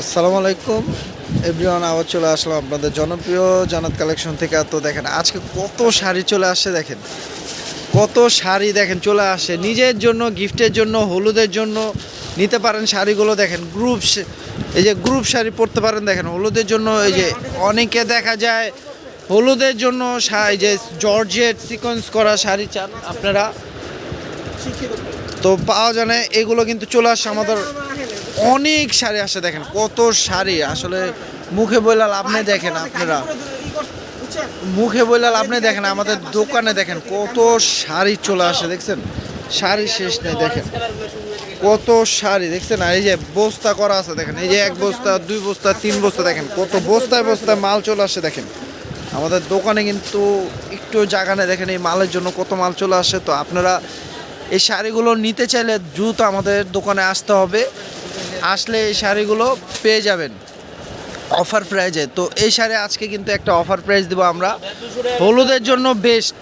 আসসালামু আলাইকুম। এভরিওয়ান, আবার চলে আসলাম আপনাদের জনপ্রিয় জানাত কালেকশন থেকে। তো দেখেন, আজকে কত শাড়ি চলে আসছে দেখেন। কত শাড়ি দেখেন চলে আসে নিজের জন্য, গিফটের জন্য, হলুদের জন্য নিতে পারেন শাড়িগুলো দেখেন। গ্রুপ এই যে গ্রুপ শাড়ি পরতে পারেন দেখেন। হলুদের জন্য এই যে অনেকে দেখা যায় হলুদের জন্য এই যে জর্জেট সিকোয়েন্স করা শাড়ি চান আপনারা। তো পাওয়া যায় না, এগুলো কিন্তু চলে আসছে আমাদের অনেক শাড়ি আসে, দেখেন কত শাড়ি। আসলে মুখে বললে লাভ নেই, দেখেন আপনারা। মুখে বললে লাভ নেই, দেখেন আমাদের দোকানে, দেখেন কত শাড়ি চলে আসে, দেখছেন? শাড়ি শেষ নেই, দেখেন। কত শাড়ি, দেখছেন? আর এই যে বস্তা করা আছে, দেখেন। এই যে এক বস্তা, দুই বস্তা, তিন বস্তা, দেখেন। কত বস্তায় বস্তায় মাল চলে আসে, দেখেন। আমাদের দোকানে কিন্তু একটু জায়গা নেই, দেখেন এই মালের জন্য কত মাল চলে আসে। তো আপনারা এই শাড়িগুলো নিতে চাইলে দ্রুত আমাদের দোকানে আসতে হবে। আসলে এই শাড়িগুলো পেয়ে যাবেন অফার প্রাইজে। তো এই শাড়ি আজকে কিন্তু একটা অফার প্রাইস দেবো আমরা। হলুদের জন্য বেস্ট।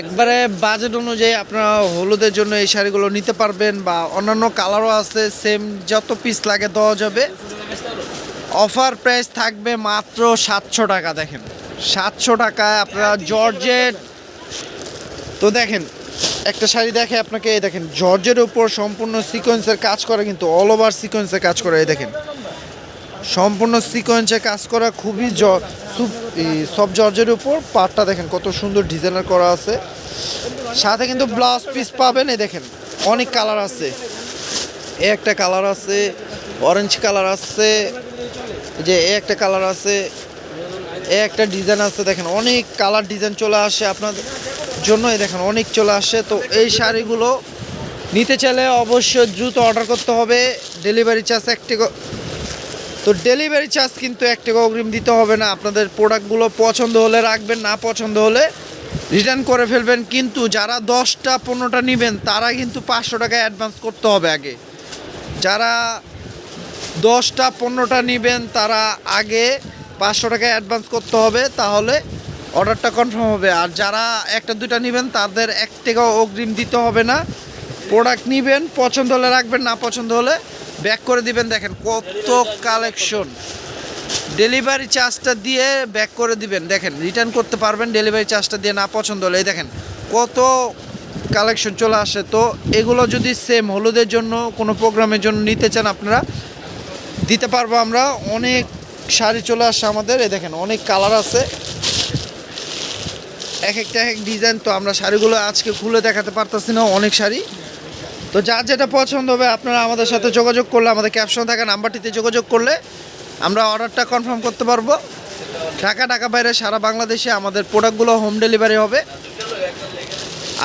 একবারে বাজেট অনুযায়ী আপনারা হলুদের জন্য এই শাড়িগুলো নিতে পারবেন বা অন্যান্য কালারও আছে সেম যত পিস লাগে দেওয়া যাবে। অফার প্রাইস থাকবে মাত্র সাতশো টাকা, দেখেন। সাতশো টাকায় আপনারা জর্জেট তো দেখেন একটা শাড়ি দেখে আপনাকে, এই দেখেন, জর্জের উপর সম্পূর্ণ সিকোয়েন্সের কাজ করা, কিন্তু অল ওভার সিকোয়েন্সের কাজ করা, এই দেখেন। সম্পূর্ণ সিকোয়েন্সে কাজ করা, খুবই সব জর্জের উপর। পাটটা দেখেন, কত সুন্দর ডিজাইনার করা আছে। সাথে কিন্তু ব্লাউজ পিস পাবেন, এই দেখেন, অনেক কালার আছে। এ একটা কালার আছে অরেঞ্জ কালার আছে যে এ একটা কালার আছে, এ একটা ডিজাইন আছে, দেখেন, অনেক কালার ডিজাইন চলে আসে আপনাদের। জন্য দেখেন, অনেক চলে আসে তো এই শাড়িগুলো নিতে চাইলে অবশ্যই দ্রুত অর্ডার করতে হবে। ডেলিভারি চার্জ এক টাকা তো ডেলিভারি চার্জ কিন্তু এক টাকা অগ্রিম দিতে হবে না। আপনাদের প্রোডাক্টগুলো পছন্দ হলে রাখবেন, না পছন্দ হলে রিটার্ন করে ফেলবেন। কিন্তু যারা দশটা, পনেরোটা নেবেন, তারা কিন্তু পাঁচশো টাকা অ্যাডভান্স করতে হবে আগে। যারা দশটা, পনেরোটা নেবেন, তারা আগে পাঁচশো টাকা অ্যাডভান্স করতে হবে। তাহলে অর্ডারটা কনফার্ম হবে। আর যারা একটা, দুইটা নেবেন, তাদের এক টাকাও অগ্রিম দিতে হবে না। প্রোডাক্ট নেবেন, পছন্দ হলে রাখবেন, না পছন্দ হলে ব্যাক করে দিবেন। দেখেন কত কালেকশন ডেলিভারি চার্জটা দিয়ে ব্যাক করে দিবেন। দেখেন রিটার্ন করতে পারবেন ডেলিভারি চার্জটা দিয়ে না পছন্দ হলে। এই দেখেন, কত কালেকশন চলে আসে। তো এগুলো যদি সেম হলুদের জন্য, কোনো প্রোগ্রামের জন্য নিতে চান আপনারা, দিতে পারব আমরা। অনেক শাড়ি চলে আসছে আমাদের। এই দেখেন, অনেক কালার আছে। এক একটা এক ডিজাইন তো আমরা শাড়িগুলো আজকে খুলে দেখাতে পারতেছি না, অনেক শাড়ি। তো যার যেটা পছন্দ হবে, আপনারা আমাদের সাথে যোগাযোগ করলে, আমাদের ক্যাপশন থাকা নাম্বারটিতে যোগাযোগ করলে আমরা অর্ডারটা কনফার্ম করতে পারব। ঢাকা ঢাকা বাইরে সারা বাংলাদেশে আমাদের প্রোডাক্টগুলো হোম ডেলিভারি হবে।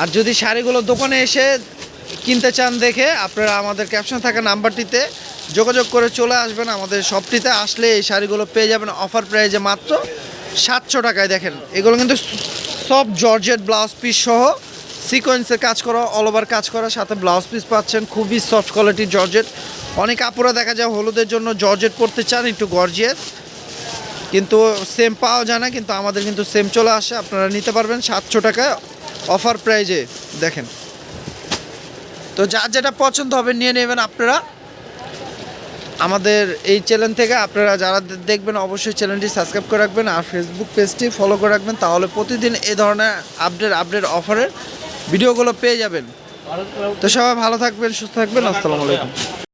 আর যদি শাড়িগুলো দোকানে এসে কিনতে চান দেখে, আপনারা আমাদের ক্যাপশন থাকা নাম্বারটিতে যোগাযোগ করে চলে আসবেন। আমাদের শপটিতে আসলে এই শাড়িগুলো পেয়ে যাবেন অফার প্রাইজে মাত্র সাতশো টাকায়। দেখেন, এগুলো কিন্তু সব জর্জেট ব্লাউজ পিস সহ সিকোয়েন্সের কাজ করা অল ওভার কাজ করা, সাথে ব্লাউজ পিস পাচ্ছেন খুবই সফট কোয়ালিটির জর্জেট। অনেক আপুরা দেখা যায় হলুদের জন্য জর্জেট পরতে চান, একটু গর্জিয়াস কিন্তু সেম পাওয়া যায় না, কিন্তু আমাদের কিন্তু সেম চলে আসে, আপনারা নিতে পারবেন সাতশো টাকায় অফার প্রাইজে দেখেন। তো যার যেটা পছন্দ হবে, নিয়ে নেবেন আপনারা। আমাদের এই চ্যানেল থেকে আপনারা যারা দেখবেন, অবশ্যই চ্যানেলটি সাবস্ক্রাইব করে রাখবেন আর ফেসবুক পেজটি ফলো করে রাখবেন, তাহলে প্রতিদিন এই ধরনের আপডেট আপডেট অফারের ভিডিওগুলো পেয়ে যাবেন। তো সবাই ভালো থাকবেন, সুস্থ থাকবেন, আসসালামু আলাইকুম।